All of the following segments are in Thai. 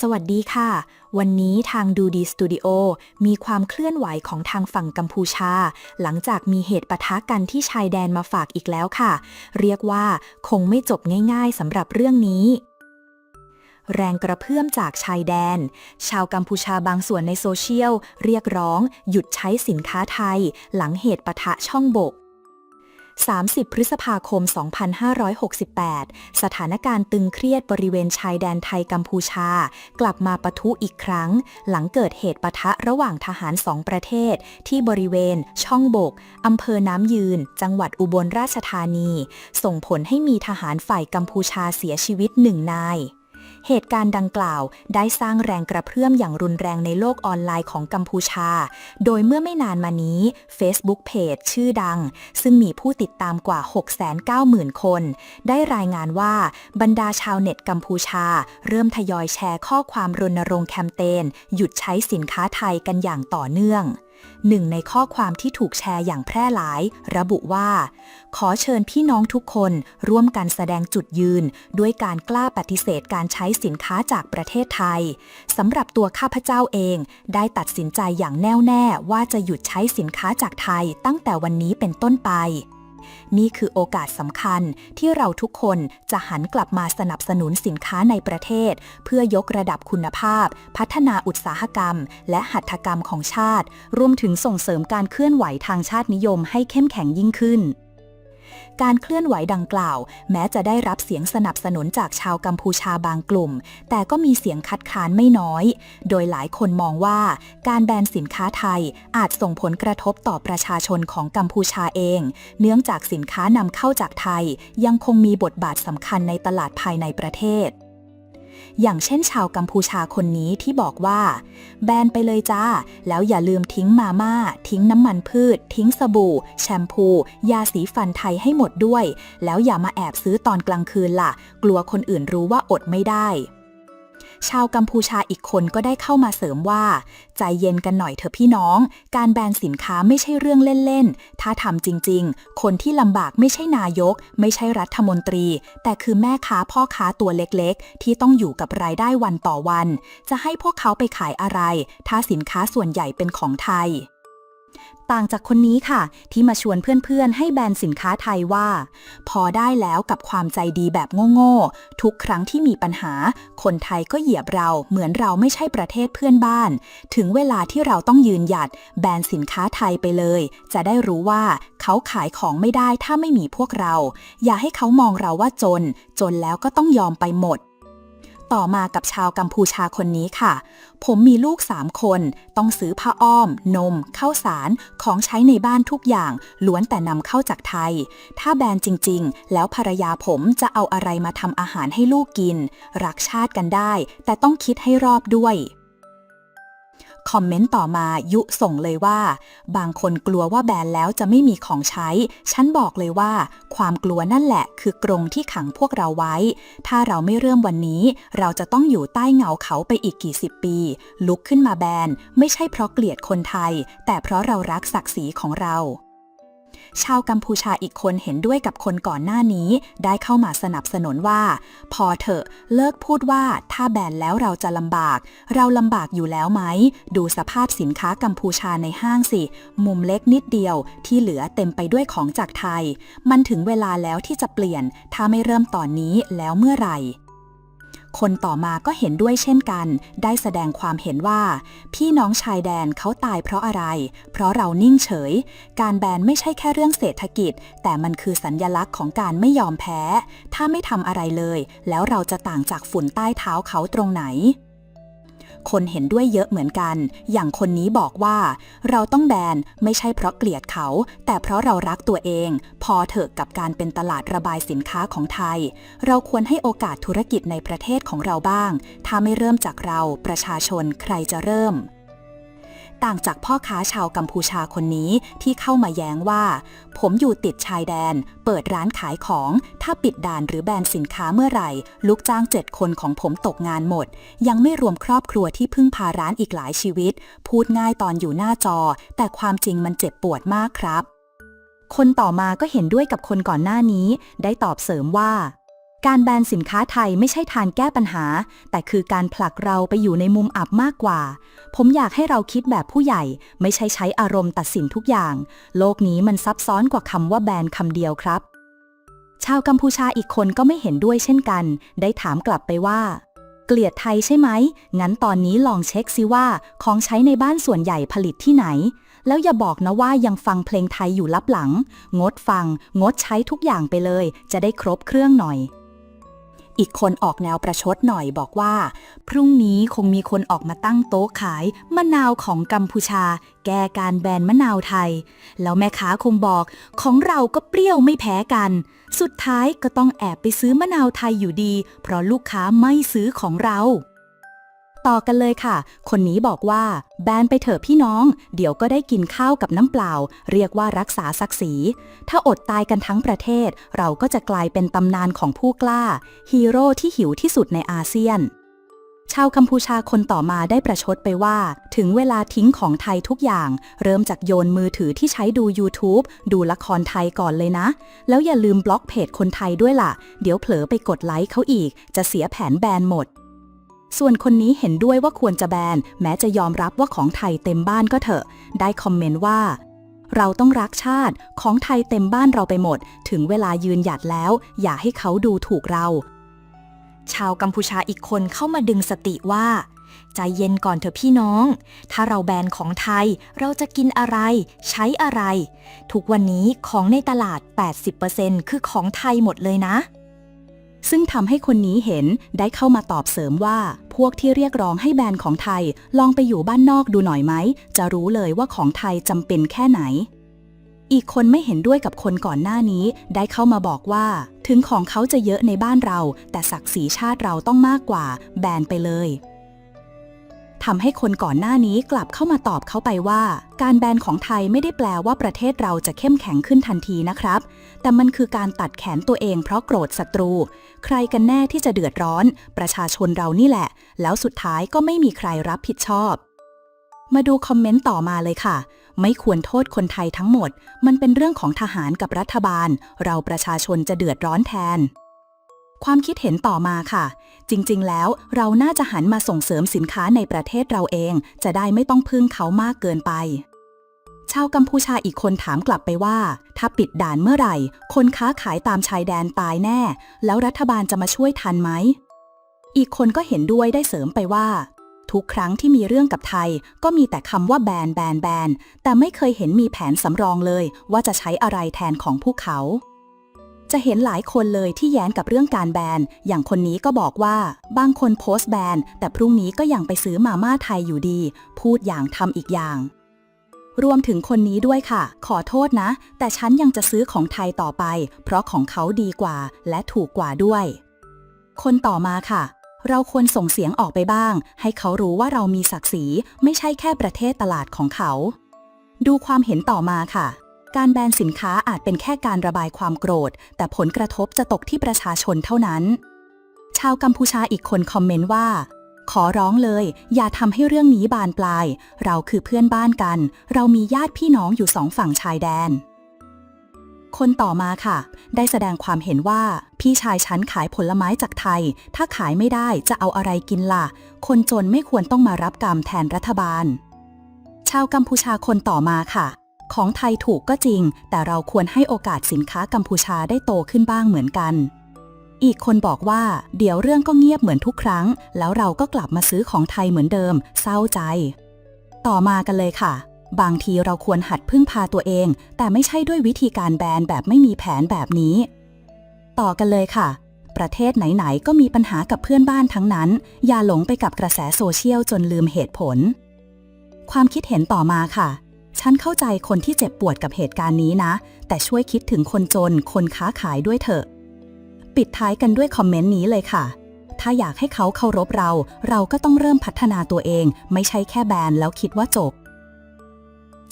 สวัสดีค่ะ วันนี้ทางดูดีสตูดิโอมีความเคลื่อนไหวของทางฝั่งกัมพูชา หลังจากมีเหตุปะทะกันที่ชายแดนมาฝากอีกแล้วค่ะ เรียกว่าคงไม่จบง่ายๆสำหรับเรื่องนี้แรงกระเพื่อมจากชายแดน ชาวกัมพูชาบางส่วนในโซเชียล เรียกร้อง หยุดใช้สินค้าไทย หลังเหตุปะทะช่องบก 30 พฤษภาคม 2568 สถานการณ์ตึงเครียดบริเวณชายแดนไทยกัมพูชา กลับมาปะทุอีกครั้ง หลังเกิดเหตุปะทะระหว่างทหารสองประเทศ ที่บริเวณ ช่องบกอำเภอน้ำยืน จังหวัดอุบลราชธานี ส่งผลให้มีทหารฝ่ายกัมพูชาเสียชีวิตหนึ่งนาย เหตุการณ์ดังกล่าวได้สร้างแรงกระเพื่อมอย่างรุนแรงในโลกออนไลน์ของกัมพูชา โดยเมื่อไม่นานมานี้ Facebook Page ชื่อดัง ซึ่งมีผู้ติดตามกว่า 690,000 คน ได้รายงานว่าบรรดาชาวเน็ตกัมพูชา เริ่มทยอยแชร์ข้อความรณรงค์แคมเปญหยุดใช้สินค้าไทยกันอย่างต่อเนื่อง หนึ่งในข้อความที่ถูกแชร์อย่างแพร่หลาย ระบุว่า ขอเชิญพี่น้องทุกคนร่วมกันแสดงจุดยืน ด้วยการกล้าปฏิเสธการใช้สินค้าจากประเทศไทยสำหรับตัวข้าพเจ้าเองได้ตัดสินใจอย่างแน่วแน่ว่าจะหยุดใช้สินค้าจากไทยตั้งแต่วันนี้เป็นต้นไป นี่คือโอกาสสำคัญที่เราทุกคนจะหันกลับมาสนับสนุนสินค้าในประเทศ เพื่อยกระดับคุณภาพ พัฒนาอุตสาหกรรม และหัตถกรรมของชาติ รวมถึงส่งเสริมการเคลื่อนไหวทางชาตินิยมให้เข้มแข็งยิ่งขึ้น การเคลื่อนไหวดังกล่าว แม้จะได้รับเสียงสนับสนุนจากชาวกัมพูชาบางกลุ่ม แต่ก็มีเสียงคัดค้านไม่น้อย โดยหลายคนมองว่าการแบนสินค้าไทยอาจส่งผลกระทบต่อประชาชนของกัมพูชาเอง เนื่องจากสินค้านำเข้าจากไทย ยังคงมีบทบาทสำคัญในตลาดภายในประเทศ อย่างเช่นชาวกัมพูชาคนนี้ที่บอกว่า แบนไปเลยจ้า แล้วอย่าลืมทิ้งมาม่า ทิ้งน้ำมันพืช ทิ้งสบู่ แชมพู ยาสีฟันไทยให้หมดด้วย แล้วอย่ามาแอบซื้อตอนกลางคืนล่ะ กลัวคนอื่นรู้ว่าอดไม่ได้ ชาวกัมพูชาอีกคนก็ได้เข้ามาเสริมว่า ใจเย็นกันหน่อยเถอะพี่น้อง การแบนสินค้าไม่ใช่เรื่องเล่น ๆ ถ้าทำจริง ๆ คนที่ลำบากไม่ใช่นายก ไม่ใช่รัฐมนตรี แต่คือแม่ค้าพ่อค้าตัวเล็กๆ ที่ต้องอยู่กับรายได้วันต่อวัน จะให้พวกเขาไปขายอะไร ถ้าสินค้าส่วนใหญ่เป็นของไทย ต่างจากคนนี้ค่ะ ที่มาชวนเพื่อนๆ ให้แบรนด์สินค้าไทยว่า พอได้แล้วกับความใจดีแบบโง่ๆ ทุกครั้งที่มีปัญหา คนไทยก็เหยียบเราเหมือนเราไม่ใช่ประเทศเพื่อนบ้าน ถึงเวลาที่เราต้องยืนหยัด แบรนด์สินค้าไทยไปเลย จะได้รู้ว่าเขาขายของไม่ได้ถ้าไม่มีพวกเรา อย่าให้เขามองเราว่าจน จนแล้วก็ต้องยอมไปหมด ต่อมากับชาวกัมพูชาคนนี้ค่ะ ผมมีลูกสามคน ต้องซื้อผ้าอ้อม นม ข้าวสาร ของใช้ในบ้านทุกอย่าง ล้วนแต่นำเข้าจากไทย ถ้าแบนจริง ๆ แล้วภรรยาผมจะเอาอะไรมาทำอาหารให้ลูกกิน รักชาติกันได้ แต่ต้องคิดให้รอบด้วย คอมเมนต์ต่อมายุส่งเลยว่า บางคนกลัวว่าแบนแล้วจะไม่มีของใช้ ฉันบอกเลยว่า ความกลัวนั่นแหละ คือกรงที่ขังพวกเราไว้ ถ้าเราไม่เริ่มวันนี้ เราจะต้องอยู่ใต้เงาเขาไปอีกกี่สิบปี ลุกขึ้นมาแบน ไม่ใช่เพราะเกลียดคนไทย แต่เพราะเรารักศักดิ์ศรีของเรา ชาวกัมพูชาอีกคนเห็นด้วยกับคนก่อนหน้านี้ได้เข้ามาสนับสนุนว่า พอเถอะเลิกพูดว่าถ้าแบนแล้วเราจะลำบาก เราลำบากอยู่แล้วไหม ดูสภาพสินค้ากัมพูชาในห้างสิ มุมเล็กนิดเดียวที่เหลือเต็มไปด้วยของจากไทย มันถึงเวลาแล้วที่จะเปลี่ยน ถ้าไม่เริ่มตอนนี้แล้วเมื่อไหร่ คนต่อมาก็เห็นด้วยเช่นกัน ได้แสดงความเห็นว่า พี่น้องชายแดนเขาตายเพราะอะไร เพราะเรานิ่งเฉย การแบนไม่ใช่แค่เรื่องเศรษฐกิจ แต่มันคือสัญญลักษณ์ของการไม่ยอมแพ้ ถ้าไม่ทำอะไรเลย แล้วเราจะต่างจากฝุ่นใต้เท้าเขาตรงไหน คนเห็นด้วยเยอะเหมือนกัน อย่างคนนี้บอกว่า เราต้องแบนไม่ใช่เพราะเกลียดเขา แต่เพราะเรารักตัวเอง พอเถอะกับการเป็นตลาดระบายสินค้าของไทย เราควรให้โอกาสธุรกิจในประเทศของเราบ้าง ถ้าไม่เริ่มจากเราประชาชนใครจะเริ่ม ต่างจากพ่อค้าชาวกัมพูชาคนนี้ที่เข้ามาแย้งว่า ผมอยู่ติดชายแดน เปิดร้านขายของ ถ้าปิดด่านหรือแบนสินค้าเมื่อไหร่ ลูกจ้างเจ็ดคนของผมตกงานหมด ยังไม่รวมครอบครัวที่พึ่งพาร้านอีกหลายชีวิต พูดง่ายตอนอยู่หน้าจอ แต่ความจริงมันเจ็บปวดมากครับ คนต่อมาก็เห็นด้วยกับคนก่อนหน้านี้ ได้ตอบเสริมว่า การแบนสินค้าไทยไม่ใช่ทางแก้ปัญหา แต่คือการผลักเราไปอยู่ในมุมอับมากกว่า ผมอยากให้เราคิดแบบผู้ใหญ่ ไม่ใช่ใช้อารมณ์ตัดสินทุกอย่าง โลกนี้มันซับซ้อนกว่าคำว่าแบนคำเดียวครับ ชาวกัมพูชาอีกคนก็ไม่เห็นด้วยเช่นกัน ได้ถามกลับไปว่า เกลียดไทยใช่ไหม งั้นตอนนี้ลองเช็คซิว่า ของใช้ในบ้านส่วนใหญ่ผลิตที่ไหนแล้วอย่าบอกนะว่ายังฟังเพลงไทยอยู่ลับหลัง งดฟัง งดใช้ทุกอย่างไปเลย จะได้ครบเครื่องหน่อย อีกคนออกแนวประชดหน่อยบอกว่า พรุ่งนี้คงมีคนออกมาตั้งโต๊ะขายมะนาวของกัมพูชา แก้การแบนมะนาวไทย แล้วแม่ค้าคงบอกของเราก็เปรี้ยวไม่แพ้กัน สุดท้ายก็ต้องแอบไปซื้อมะนาวไทยอยู่ดี เพราะลูกค้าไม่ซื้อของเรา ต่อกันเลยค่ะ คนนี้บอกว่า แบนไปเถอะพี่น้อง เดี๋ยวก็ได้กินข้าวกับน้ำเปล่า เรียกว่ารักษาศักดิ์ศรี ถ้าอดตายกันทั้งประเทศ เราก็จะกลายเป็นตำนานของผู้กล้า ฮีโร่ที่หิวที่สุดในอาเซียนชาวกัมพูชาคนต่อมาได้ประชดไปว่า ถึงเวลาทิ้งของไทยทุกอย่าง เริ่มจากโยนมือถือที่ใช้ดู YouTube ดูละครไทยก่อนเลยนะ แล้วอย่าลืมบล็อกเพจคนไทยด้วยล่ะ เดี๋ยวเผลอไปกดไลค์เขาอีก จะเสียแผนแบนหมด ส่วนคนนี้เห็นด้วยว่าควรจะแบนแม้จะยอมรับว่าของไทยเต็มบ้านก็เถอะ ได้คอมเมนต์ว่า เราต้องรักชาติของไทยเต็มบ้านเราไปหมด ถึงเวลายืนหยัดแล้ว อย่าให้เขาดูถูกเรา ชาวกัมพูชาอีกคนเข้ามาดึงสติว่า ใจเย็นก่อนเถอะพี่น้อง ถ้าเราแบนของไทยเราจะกินอะไร ใช้อะไร ทุกวันนี้ของในตลาด 80%คือของไทยหมดเลยนะ ซึ่งทำให้คนนี้เห็นได้เข้ามาตอบเสริมว่า พวกที่เรียกร้องให้แบรนด์ของไทย ลองไปอยู่บ้านนอกดูหน่อยไหม จะรู้เลยว่าของไทยจำเป็นแค่ไหน อีกคนไม่เห็นด้วยกับคนก่อนหน้านี้ ได้เข้ามาบอกว่า ถึงของเขาจะเยอะในบ้านเรา แต่ศักดิ์ศรีชาติเราต้องมากกว่า แบนไปเลย ทำให้คนก่อนหน้านี้กลับเข้ามาตอบเขาไปว่า การแบนของไทยไม่ได้แปลว่าประเทศเราจะเข้มแข็งขึ้นทันทีนะครับ แต่มันคือการตัดแขนตัวเองเพราะโกรธศัตรู ใครกันแน่ที่จะเดือดร้อน ประชาชนเรานี่แหละ แล้วสุดท้ายก็ไม่มีใครรับผิดชอบ มาดูคอมเมนต์ต่อมาเลยค่ะ ไม่ควรโทษคนไทยทั้งหมด มันเป็นเรื่องของทหารกับรัฐบาล เราประชาชนจะเดือดร้อนแทน ความคิดเห็นต่อมาค่ะ จริงๆ แล้วเราน่าจะหันมาส่งเสริมสินค้าในประเทศเราเอง จะได้ไม่ต้องพึ่งเขามากเกินไป ชาวกัมพูชาอีกคนถามกลับไปว่า ถ้าปิดด่านเมื่อไหร่ คนค้าขายตามชายแดนตายแน่ แล้วรัฐบาลจะมาช่วยทันไหม อีกคนก็เห็นด้วยได้เสริมไปว่า ทุกครั้งที่มีเรื่องกับไทย ก็มีแต่คำว่าแบนแบนแบนแต่ไม่เคยเห็นมีแผนสำรองเลย ว่าจะใช้อะไรแทนของพวกเขา จะเห็นหลายคนเลยที่แย้งกับเรื่องการแบน อย่างคนนี้ก็บอกว่า บางคนโพสต์แบน แต่พรุ่งนี้ก็ยังไปซื้อมาม่าไทยอยู่ดี พูดอย่างทำอีกอย่าง รวมถึงคนนี้ด้วยค่ะ ขอโทษนะ แต่ฉันยังจะซื้อของไทยต่อไป เพราะของเขาดีกว่าและถูกกว่าด้วย คนต่อมาค่ะ เราควรส่งเสียงออกไปบ้าง ให้เขารู้ว่าเรามีศักดิ์ศรี ไม่ใช่แค่ประเทศตลาดของเขา ดูความเห็นต่อมาค่ะ การแบนสินค้าอาจเป็นแค่การระบายความโกรธ แต่ผลกระทบจะตกที่ประชาชนเท่านั้น ชาวกัมพูชาอีกคนคอมเมนต์ว่า ขอร้องเลย อย่าทำให้เรื่องนี้บานปลาย เราคือเพื่อนบ้านกัน เรามีญาติพี่น้องอยู่สองฝั่งชายแดนคนต่อมาค่ะ ได้แสดงความเห็นว่า พี่ชายฉันขายผลไม้จากไทย ถ้าขายไม่ได้จะเอาอะไรกินล่ะ คนจนไม่ควรต้องมารับกรรมแทนรัฐบาล ชาวกัมพูชาคนต่อมาค่ะ ของไทยถูกก็จริง แต่เราควรให้โอกาสสินค้ากัมพูชาได้โตขึ้นบ้างเหมือนกัน อีกคนบอกว่า เดี๋ยวเรื่องก็เงียบเหมือนทุกครั้ง แล้วเราก็กลับมาซื้อของไทยเหมือนเดิม เศร้าใจ ต่อมากันเลยค่ะ บางทีเราควรหัดพึ่งพาตัวเอง แต่ไม่ใช่ด้วยวิธีการแบนแบบไม่มีแผนแบบนี้ ต่อกันเลยค่ะประเทศไหน ๆ ก็มีปัญหากับเพื่อนบ้านทั้งนั้น อย่าหลงไปกับกระแสโซเชียลจนลืมเหตุผล ความคิดเห็นต่อมาค่ะ ฉันเข้าใจคนที่เจ็บปวดกับเหตุการณ์นี้นะ แต่ช่วยคิดถึงคนจน คนค้าขายด้วยเถอะ ปิดท้ายกันด้วยคอมเมนต์นี้เลยค่ะ ถ้าอยากให้เขาเคารพเรา เราก็ต้องเริ่มพัฒนาตัวเอง ไม่ใช่แค่แบนแล้วคิดว่าจบ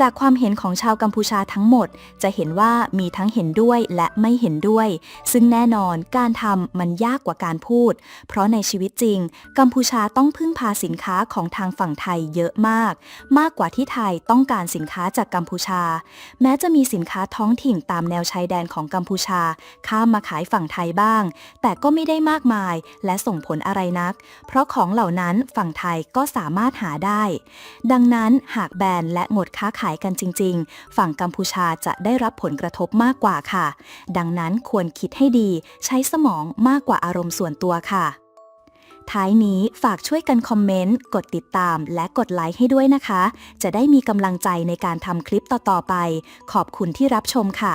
จากความเห็นของชาวกัมพูชาทั้งหมด จะเห็นว่ามีทั้งเห็นด้วยและไม่เห็นด้วย ซึ่งแน่นอนการทำมันยากกว่าการพูด เพราะในชีวิตจริง กัมพูชาต้องพึ่งพาสินค้าของทางฝั่งไทยเยอะมาก มากกว่าที่ไทยต้องการสินค้าจากกัมพูชา แม้จะมีสินค้าท้องถิ่นตามแนวชายแดนของกัมพูชา ข้ามมาขายฝั่งไทยบ้าง แต่ก็ไม่ได้มากมาย และส่งผลอะไรนัก เพราะของเหล่านั้นฝั่งไทยก็สามารถหาได้ ดังนั้นหากแบนและงดค้าขายายกันจริง ๆ ฝั่งกัมพูชาจะได้รับผลกระทบมากกว่าค่ะ ดังนั้นควรคิดให้ดีใช้สมองมากกว่าอารมณ์ส่วนตัวค่ะ ท้ายนี้ฝากช่วยกันคอมเมนต์ กดติดตามและกดไลค์ให้ด้วยนะคะ จะได้มีกำลังใจในการทำคลิปต่อๆไป ขอบคุณที่รับชมค่ะ